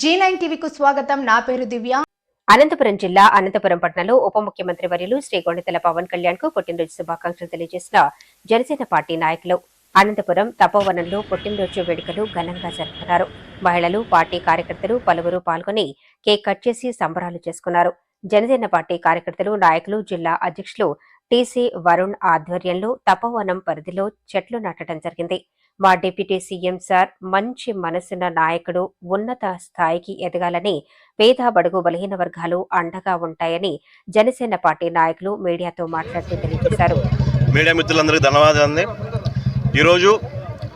G nine టీవీకు స్వాగతం. నా పేరు దివ్య. అనంతపురం జిల్లా అనంతపురం పట్టణంలో ఉప ముఖ్యమంత్రి వర్యులు శ్రీకొండతల పవన్ కళ్యాణ్కు పుట్టినరోజు శుభాకాంక్షలు తెలియజేసిన జనసేన పార్టీ నాయకులు. అనంతపురం తపోవనంలో పుట్టినరోజు వేడుకలు ఘనంగా జరుపుకున్నారు. మహిళలు పార్టీ కార్యకర్తలు పలువురు పాల్గొని కేక్ కట్ చేసి సంబరాలు చేసుకున్నారు. జనసేన పార్టీ కార్యకర్తలు నాయకులు జిల్లా అధ్యక్షులు టీసీ వరుణ్ ఆధ్వర్యంలో తపోవనం పరిధిలో చెట్లు నాటడం జరిగింది. మా డిప్యూటీ సీఎం సార్ మంచి మనసున్న నాయకుడు ఉన్నత స్థాయికి ఎదగాలని పేద బడుగు బలహీన వర్గాలు అండగా ఉంటాయని జనసేన పార్టీ నాయకులు మీడియాతో మాట్లాడుతూ తెలియజేశారు. మీడియా మిత్రులందరికీ ధన్యవాదాలు ఈరోజు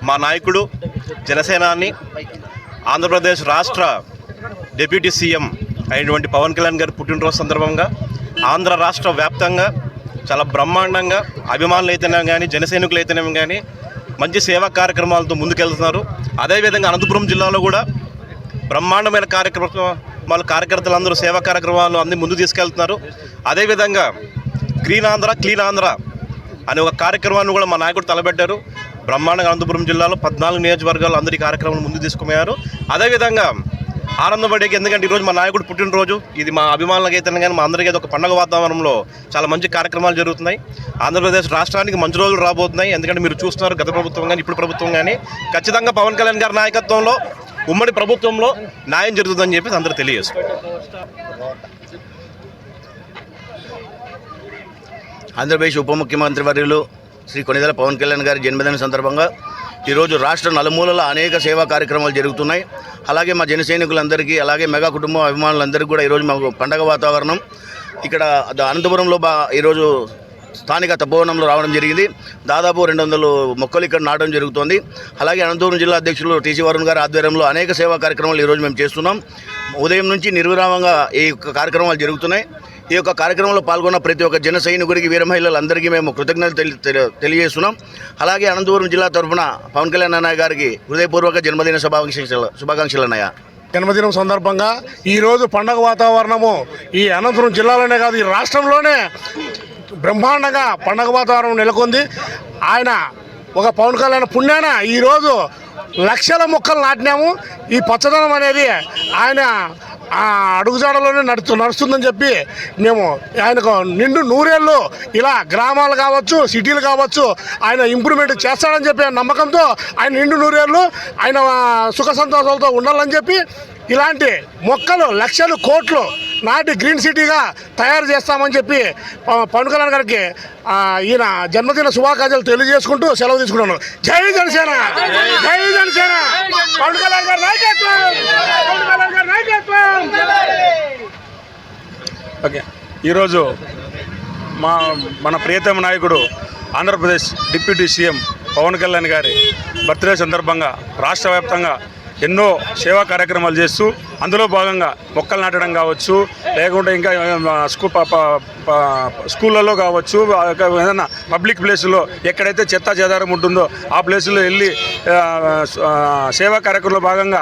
మా నాయకుడు జనసేనాన్ని ఆంధ్రప్రదేశ్ రాష్ట్ర డిప్యూటీ సీఎం అయినటువంటి పవన్ కళ్యాణ్ గారి పుట్టినరోజు సందర్భంగా ఆంధ్ర రాష్ట్ర వ్యాప్తంగా చాలా బ్రహ్మాండంగా అభిమానులు అయితేనేమి కానీ జనసైనికులు అయితేనేమి కానీ మంచి సేవా కార్యక్రమాలతో ముందుకెళ్తున్నారు. అదేవిధంగా అనంతపురం జిల్లాలో కూడా బ్రహ్మాండమైన కార్యక్రమాలు కార్యకర్తలందరూ సేవా కార్యక్రమాలు అన్ని ముందు తీసుకెళ్తున్నారు. అదేవిధంగా గ్రీన్ ఆంధ్ర క్లీన్ ఆంధ్ర అనే ఒక కార్యక్రమాన్ని కూడా మా నాయకుడు తలబెట్టారు. బ్రహ్మాండంగా అనంతపురం జిల్లాలో పద్నాలుగు నియోజకవర్గాలు అందరి కార్యక్రమాలు ముందు తీసుకుపోయారు. అదేవిధంగా ఆనందపడేకి ఎందుకంటే ఈరోజు మా నాయకుడు పుట్టినరోజు. ఇది మా అభిమానులకి అయితే కానీ మా అందరికీ ఒక పండగ వాతావరణంలో చాలా మంచి కార్యక్రమాలు జరుగుతున్నాయి. ఆంధ్రప్రదేశ్ రాష్ట్రానికి మంచి రోజులు రాబోతున్నాయి. ఎందుకంటే మీరు చూస్తున్నారు గత ప్రభుత్వం కానీ ఇప్పుడు ప్రభుత్వం కానీ. ఖచ్చితంగా పవన్ కళ్యాణ్ గారి నాయకత్వంలో ఉమ్మడి ప్రభుత్వంలో న్యాయం జరుగుతుందని చెప్పి అందరూ తెలియజేస్తారు ఆంధ్రప్రదేశ్ ఉప ముఖ్యమంత్రి వర్యులు శ్రీ కొనిదల పవన్ కళ్యాణ్ గారి జన్మదిన సందర్భంగా ఈరోజు రాష్ట్ర నలుమూలల అనేక సేవా కార్యక్రమాలు జరుగుతున్నాయి. అలాగే మా జన సైనికులందరికీ అలాగే మెగా కుటుంబం అభిమానులందరికీ కూడా ఈరోజు మాకు పండగ వాతావరణం. ఇక్కడ అనంతపురంలో బా ఈరోజు స్థానిక తపోవనంలో రావడం జరిగింది. దాదాపు రెండు వందలు మొక్కలు ఇక్కడ నాటడం జరుగుతోంది. అలాగే అనంతపురం జిల్లా అధ్యక్షులు టీసీ వరుణ్ గారి ఆధ్వర్యంలో అనేక సేవా కార్యక్రమాలు ఈరోజు మేము చేస్తున్నాం. ఉదయం నుంచి నిర్విరామంగా ఈ యొక్క కార్యక్రమాలు జరుగుతున్నాయి. ఈ యొక్క కార్యక్రమంలో పాల్గొన్న ప్రతి ఒక్క జన సైనికుడికి వీర మహిళలందరికీ మేము కృతజ్ఞతలు తెలి- తెలి- తెలియజేస్తున్నాం. అలాగే అనంతపురం జిల్లా తరఫున పవన్ కళ్యాణ్ అన్నయ్య గారికి హృదయపూర్వక జన్మదిన శుభాకాంక్షలు శుభాకాంక్షలు అన్నయ్య. జన్మదినం సందర్భంగా ఈరోజు పండగ వాతావరణము ఈ అనంతపురం జిల్లాలోనే కాదు ఈ రాష్ట్రంలోనే బ్రహ్మాండంగా పండగ వాతావరణం నెలకొంది. ఆయన ఒక పవన్ కళ్యాణ్ పుణ్యాన ఈరోజు లక్షల మొక్కలు నాటినాము. ఈ పచ్చదనం అనేది ఆయన ఆ అడుగుజాడలోనే నడుచు నడుస్తుందని చెప్పి మేము ఆయనకు నిండు నూరేళ్ళు ఇలా గ్రామాలు కావచ్చు సిటీలు కావచ్చు ఆయన ఇంప్రూవ్మెంట్ చేస్తాడని చెప్పి నమ్మకంతో ఆయన నిండు నూరేళ్ళు ఆయన సుఖ సంతోషాలతో ఉండాలని చెప్పి ఇలాంటి మొక్కలు లక్షలు కోట్లు నాటి గ్రీన్ సిటీగా తయారు చేస్తామని చెప్పి ప- పవన్ కళ్యాణ్ గారికి ఈయన జన్మదిన శుభాకాంక్షలు తెలియజేసుకుంటూ సెలవు తీసుకున్నాను. జై జనసేన! జై జనసేన! పవన్ కళ్యాణ్ నాయకత్వం! ఓకే. ఈరోజు మా మన ప్రియతమ నాయకుడు ఆంధ్రప్రదేశ్ డిప్యూటీ సీఎం పవన్ కళ్యాణ్ గారి బర్త్డే సందర్భంగా రాష్ట్ర వ్యాప్తంగా ఎన్నో సేవా కార్యక్రమాలు చేస్తూ అందులో భాగంగా మొక్కలు నాటడం కావచ్చు లేకుంటే ఇంకా స్కూ స్కూళ్ళలో కావచ్చు ఏదైనా పబ్లిక్ ప్లేసులో ఎక్కడైతే చెత్త చెదారం ఉంటుందో ఆ ప్లేసులో వెళ్ళి సేవా కార్యక్రమంలో భాగంగా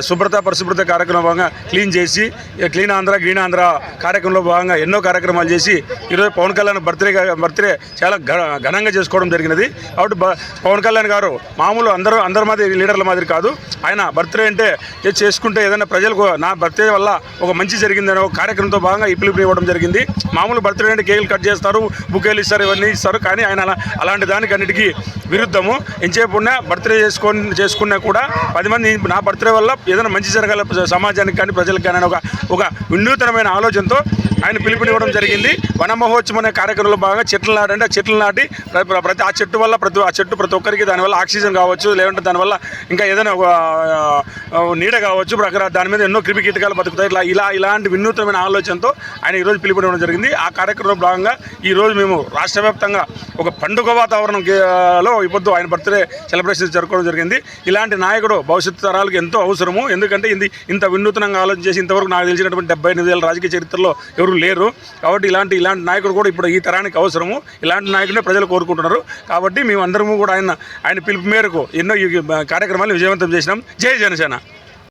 శుభ్రత పరిశుభ్రత కార్యక్రమంలో భాగంగా క్లీన్ చేసి క్లీన్ ఆంధ్ర గ్రీన్ ఆంధ్ర కార్యక్రమంలో భాగంగా ఎన్నో కార్యక్రమాలు చేసి ఈరోజు పవన్ కళ్యాణ్ బర్త్డే బర్త్డే చాలా ఘనంగా చేసుకోవడం జరిగినది. కాబట్టి బ- పవన్ కళ్యాణ్ గారు మామూలు అందరూ అందరి మాదిరి లీడర్ల మాదిరి కాదు. ఆయన బర్త్డే అంటే చేసుకుంటే ఏదైనా ప్రజలకు నా బర్త్డే వల్ల ఒక మంచి జరిగిందనే ఒక కార్యక్రమంతో భాగంగా ఈ పిలుపు ఇవ్వడం జరిగింది. మామూలు బర్త్డే అంటే కేకులు కట్ చేస్తారు బుకేలు ఇస్తారు ఇవన్నీ ఇస్తారు. కానీ ఆయన అలాంటి దానికి అన్నిటికీ విరుద్ధము. ఎంచేపున్నా బర్త్డే చేసుకొని చేసుకున్నా కూడా పది మంది నా బర్త్డే వల్ల ఏదైనా మంచి జరగాల సమాజానికి కానీ ప్రజలకు కానీ ఒక ఒక వినూతనమైన ఆలోచనతో ఆయన పిలుపునివ్వడం జరిగింది. వన మహోత్సవం అనే కార్యక్రమంలో భాగంగా చెట్లు నాటంటే ఆ చెట్లు నాటి ప్ర- ప్రతి ఆ చెట్టు వల్ల ప్రతి ఆ చెట్టు ప్రతి ఒక్కరికి దానివల్ల ఆక్సిజన్ కావచ్చు లేదంటే దానివల్ల ఇంకా ఏదైనా నీడ కావచ్చు. ప్రకారం దాని మీద ఎన్నో క్రిమి కీటకాలు బతుకుతాయి. ఇట్లా ఇలా ఇలాంటి వినూత్నమైన ఆలోచనతో ఆయన ఈరోజు పిలుపునివ్వడం జరిగింది. ఆ కార్యక్రమంలో భాగంగా ఈరోజు మేము రాష్ట్ర వ్యాప్తంగా ఒక పండుగ వాతావరణం లో ఇప్పుడు ఆయన బర్త్డే సెలబ్రేషన్ జరుపుకోవడం జరిగింది. ఇలాంటి నాయకుడు భవిష్యత్తు తరాలకు ఎంతో అవసరము. ఎందుకంటే ఇది ఇంత వినూత్నంగా ఆలోచన చేసి ఇంతవరకు నాకు తెలిసినటువంటి డెబ్బై ఎనిమిది రాజకీయ చరిత్రలో ఎవరు లేరు. కాబట్టి ఇలాంటి ఇలాంటి నాయకుడు కూడా ఇప్పుడు ఈ తరానికి అవసరము. ఇలాంటి నాయకుడే ప్రజలు కోరుకుంటున్నారు. కాబట్టి మేము అందరము కూడా ఆయన ఆయన పిలుపు మేరకు ఎన్నో కార్యక్రమాలు విజయవంతం చేసినాం. జై జనసేన.